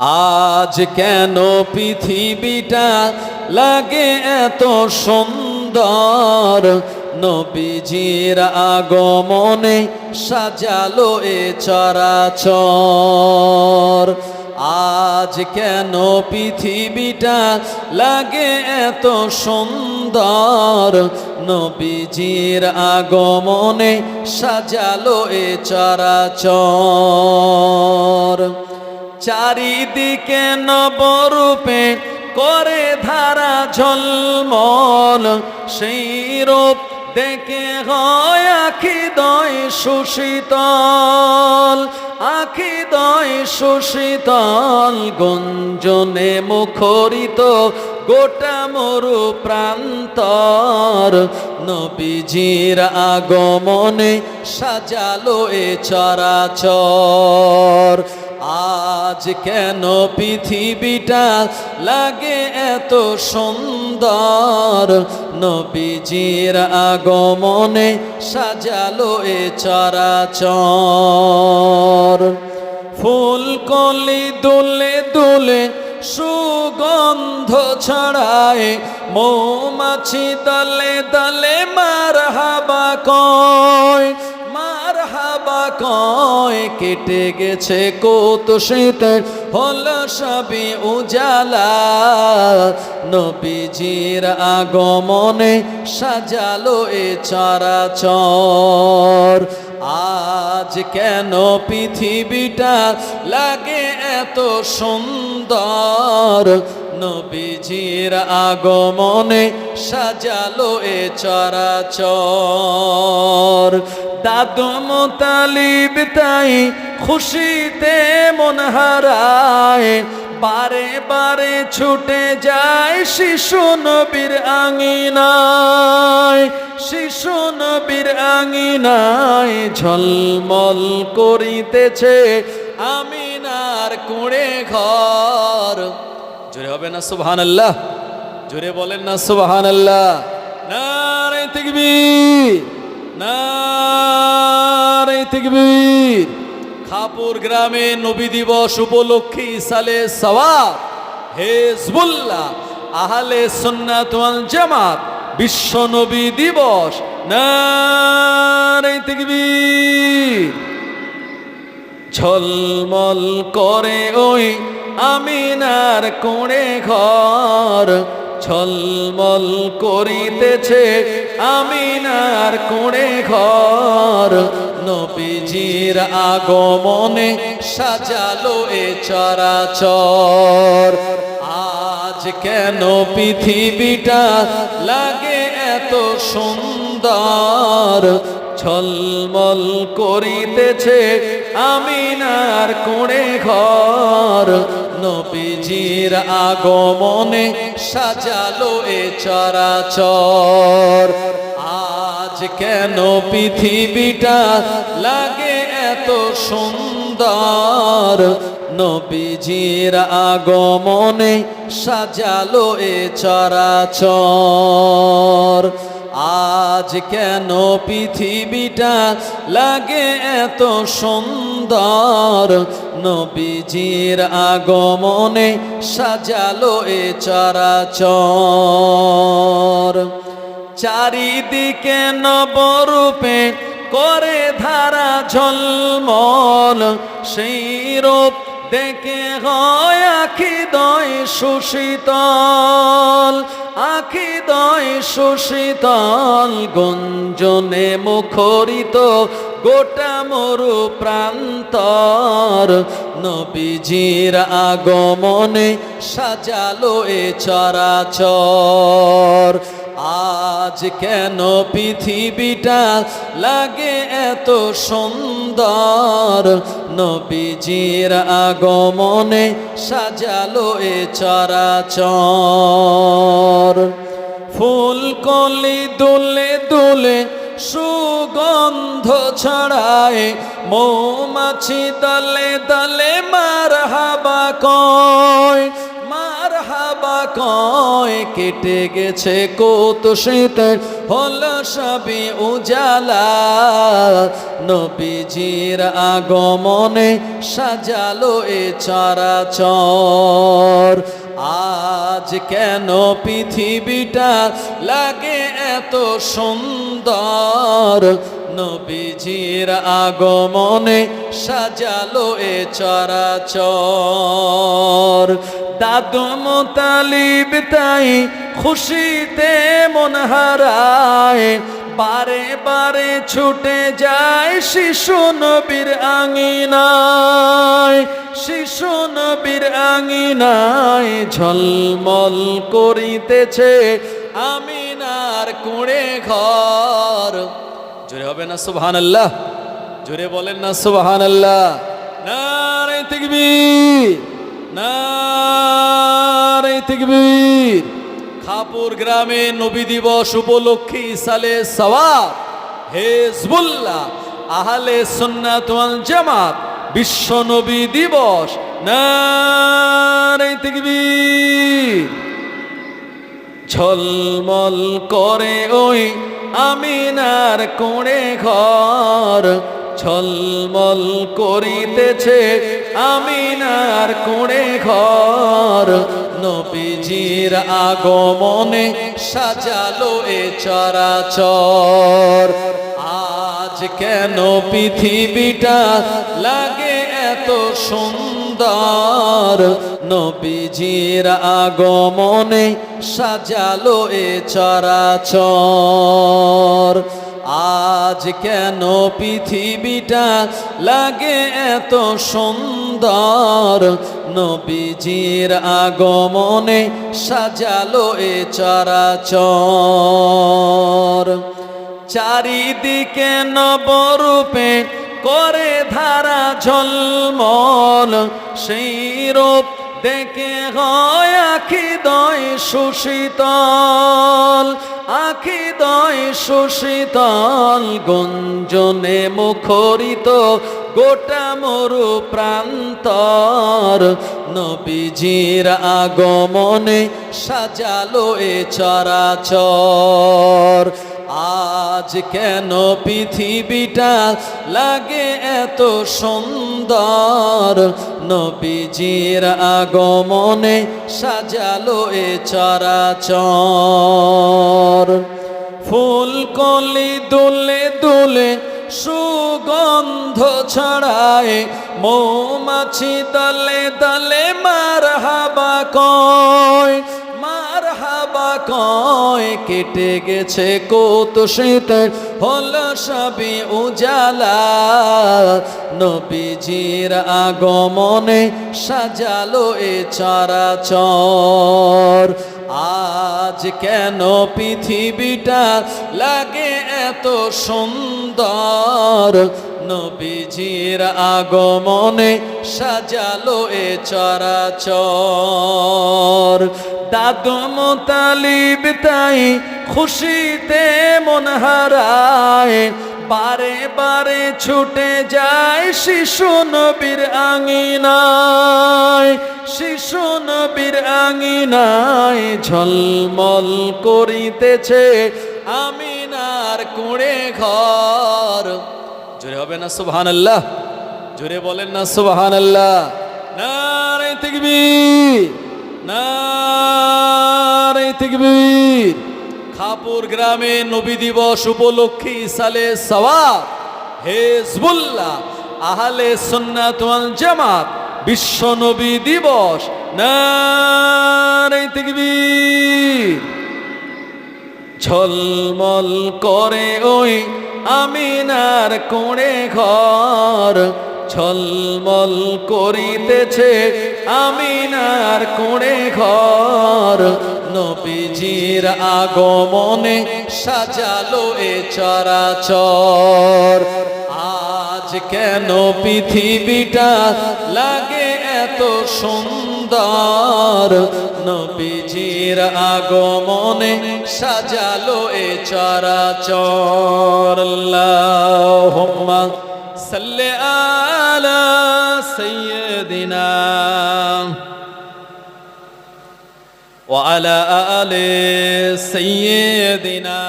আজ কেন পৃথিবীটা লাগে এত সুন্দর? নবীজির আগমনে সাজালো এ চরাচর। আজ কেন পৃথিবীটা লাগে এত সুন্দর? নবীজির আগমনে সাজালো এ চরাচর। চারিদিকে নবরূপে করে ধারা ঝলমল। সেই রূপ দেখে হয় আখি দয় সুশীতল। আখি দয় সুশীতল গঞ্জনে মুখরিত গোটা মরু প্রান্তর। নবীজির আগমনে সাজালো এ চরাচর। আজ কেন পৃথিবীটা লাগে এত সুন্দর? নবীজির আগমনে সাজালো এ চরাচর। ফুল কলি দুলে দুলে সুগন্ধ ছড়ায়, মৌমাছি দলে দলে মার হাবা কয়। কয় কেটে গেছে কত শীতের হল সবই উজালা, নবীজির আগমনে সাজালো এ চরাচর। আজ কেন পৃথিবীটা লাগে এত সুন্দর? নবীজির আগমনে সাজালো এ চরাচর। দাদু মোতালিব তাই খুশিতে মন হারায়। বারে বারে ছুটে যায় শিশু নবীর আঙিনায়। শিশু নবীর আঙিনায় ঝলমল করিতেছে আমিনার কুড়ে ঘর। জোরে হবে না সুবহান আল্লাহ জোরে বলেন না সুবহান আল্লাহ নারে তকবীর নারে তকবীর। খাপুর গ্রামে নবী দিবস উপলক্ষে ইসালে সওয়াব, হেজবুল্লাহ, আহলে সুন্নাত ওয়াল জামাত, বিশ্ব নবী দিবস। নারে তকবীর। ঝলমল করে ওই আমিনার কোণে ঘর ছলমল করিতেছে। আমিনার কোণে ঘর নবীজির আগমনে সাজালো এ চরাচর। আজ কেন পৃথিবীটা লাগে এত সুন্দর? ঝলমল করিতেছে আমিনার কোণে ঘর। নবীজির আগমনে সাজালো এ চরাচর। আজ কেন পৃথিবীটা লাগে এত সুন্দর? নবীজির আগমনে সাজালো এ চরাচর। আজ কেন পৃথিবীটা লাগে এত সুন্দর? নবীজির আগমনে সাজালো এ চরাচর। চারিদিকে নবরূপে করে ধারা ঝলমল, সেই রূপ দেখে হয় আখি দয় সুশীতল, আখি দয় সুশীতল, গঞ্জনে মুখরিত গোটা মরু প্রান্তর। নবীজির আগমনে সাজালো এ চরাচর। আজ কেন পৃথিবীটা লাগে এত সুন্দর? নবীজির আগমনে সাজালো এ চরাচর। ফুল কলি দুলে দুলে সুগন্ধ ছড়ায়, মৌমাছি দলে দলে মার হাবা কয়। কয় কেটে গেছে কত শীতের হল সবই উজালা। নবীজির আগমনে সাজালো এ চরাচর। আজ কেন পৃথিবীটা লাগে এত সুন্দর? নবীজির আগমনে সাজালো এ চরাচর। দাদু মোতালিব তাই খুশিতে মন হারায়। বারে বারে ছুটে যায় শিশু নবীর আঙিনায়। শিশু নবীর আঙিনায় ঝলমল করিতেছে আমিনার কুড়ে ঘর। জোরে হবে না সুবহান আল্লাহ জোরে বলেন না সুবহান আল্লাহ নারে তিকবীর নারে তিকবীর। খাপুর গ্রামে নবী দিবস উপলক্ষে ইসালে সওয়াব, হেজবুল্লাহ, আহলে সুন্নাত ওয়াল জামাত, বিশ্ব নবী দিবস নারে তিকবীর। ঝলমল করে ওই আমিনার কোণে ঘর ছলমল করিতেছে। আমিনার কোণে ঘর নবীজির আগমনে সাজালো এ চরাচর। আজ কেন পৃথিবীটা লাগে এত সুন্দর? নবীজির আগমনে সাজালো এ চরাচর। আজ কেন পৃথিবীটা লাগে এত সুন্দর? নবীজির আগমনে সাজালো এ চরাচর। চারিদিকে নবরূপে করে ধারা ঝলমল, সেই রূপ দেখে হয় আখি দয় সুশীতল। আখি দয় সুশীতল, গঞ্জনে মুখরিত গোটা মরু প্রান্তর। নবীজির আগমনে সাজালো এ চরাচর। আজ কেন পৃথিবীটা লাগে এত সুন্দর? নবীজির আগমনে সাজালো এ চরাচর। ফুল কলি দুলে দুলে সুগন্ধ ছড়ায়, মৌমাছি দলে দলে মার হাবা কয়। কয় কেটে গেছে কত শীতের হল সবই উজালা। নবীজির আগমনে সাজালো এ চরাচর। আজ কেন পৃথিবীটা লাগে এত সুন্দর? নবীজির আগমনে সাজালো এ চরাচর। দাদু মোতালিব তাই খুশিতে মন হারায়। বারে বারে ছুটে যায় শিশু নবীর আঙিনায়। শিশু নবীর আঙিনায় ঝলমল করিতেছে আমিনার কুড়ে ঘর। জোরে হবে না সুবহান আল্লাহ জোরে বলেন না সুবহান আল্লাহ নারে তিকবীর নারে তিকবীর। খাপুর গ্রামে নবী দিবস উপলক্ষে ইসালে সওয়াব, হেজবুল্লাহ, আহলে সুন্নাত ওয়াল জামাত, বিশ্ব নবী দিবস নারে তিকবীর। ঝলমল করে ওই আমিনার কোণে ঘর ছলমল করিতেছে। আমিনার কোণে ঘর নবীজির আগমনে সাজালো এ চরাচর। আজ কেন পৃথিবীটা লাগে এত সুন্দর নবীজির আগমনে সাজালো এ চরাচর আল্লাহুম্মা সাল্লি আলা সাইয়্যিদিনা وعلى آل سيدنا